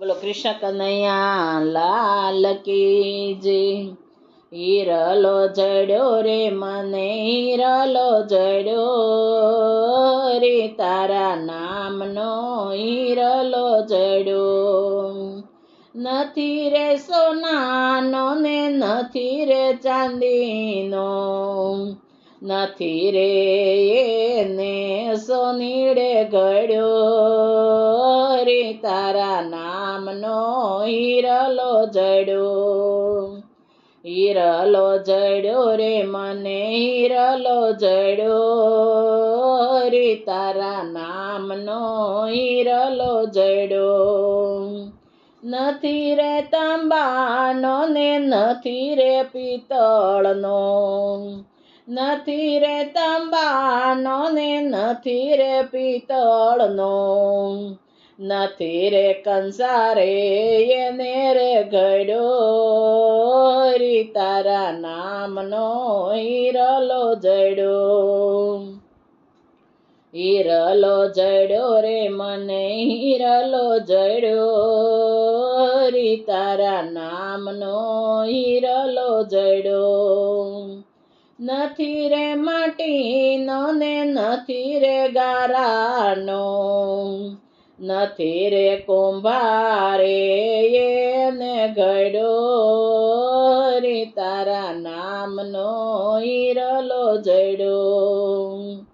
બોલો, કૃષ્ણ કનૈયા, લાલ કી જે. હીરલો જડ્યો રે મને હીરલો જડ્યો રે. તારા નામનો હીરલો જડ્યો. નથી રે સોનાનો ને નથી રે ચાંદીનો. નથી રે એને સોનીડે ઘડ્યો. તારા નામનો હિરલો જડ્યો હિરલો જડ્યો રે મને હિરલો જડ્યો રે તારા નામનો હિરલો જડ્યો નથી રે તાંબાનો ને નથી રે પિત્તળનો. નથી રે તાંબાનો ને નથી રે પિત્તળનો. નથી રે કંસારે એને રે ઘડ્યો રી તારા નામનો હીરલો જડ્યો હીરલો જડ્યો રે મને હીરલો જડ્યો રી તારા નામનો હીરલો જડ્યો નથી રે માટીનો ને નથી રે ગારાનો નથી રે કુંભારે, એને ઘડ્યો રે તારા નામનો ઈરલો જડો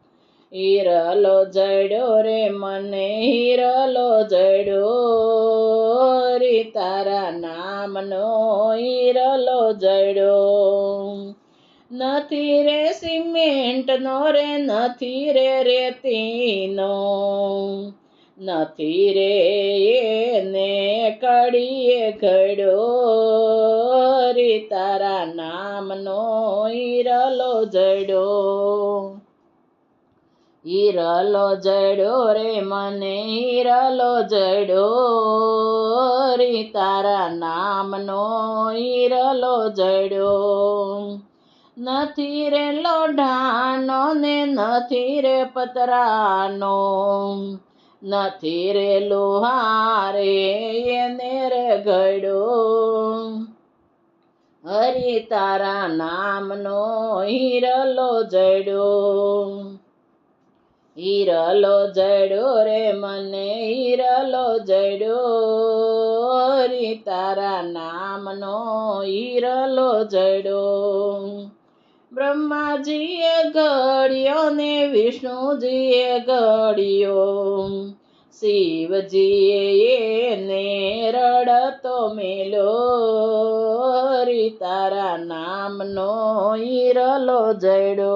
ઈરલો જડો રે, મને હીરલો જડો રે તારા નામનો ઈરલો જડો નથી રે સિમેન્ટનો રે, નથી રે રેતીનો. નથી રે એને કડીએ ઘડો. રે તારા નામનો ઈરલો જડો. ઈરલો જડો રે, મને ઈરલો જડો. રે તારા નામનો ઈરલો જડો. નથી રે લોઢાનો ને નથી રે પતરાનો. નથી રે લોહારે એને રે ઘડ્યો હરિ તારા નામનો હીરલો જડ્યો હીરલો જડ્યો રે મને હીરલો જડ્યો હરી તારા નામનો હીરલો જડ્યો બ્રહ્માજીએ ઘડ્યો ને વિષ્ણુજીએ ઘડ્યો. શિવજીએ એને રડતો મેલો. તારા નામનો ઈરલો જડ્યો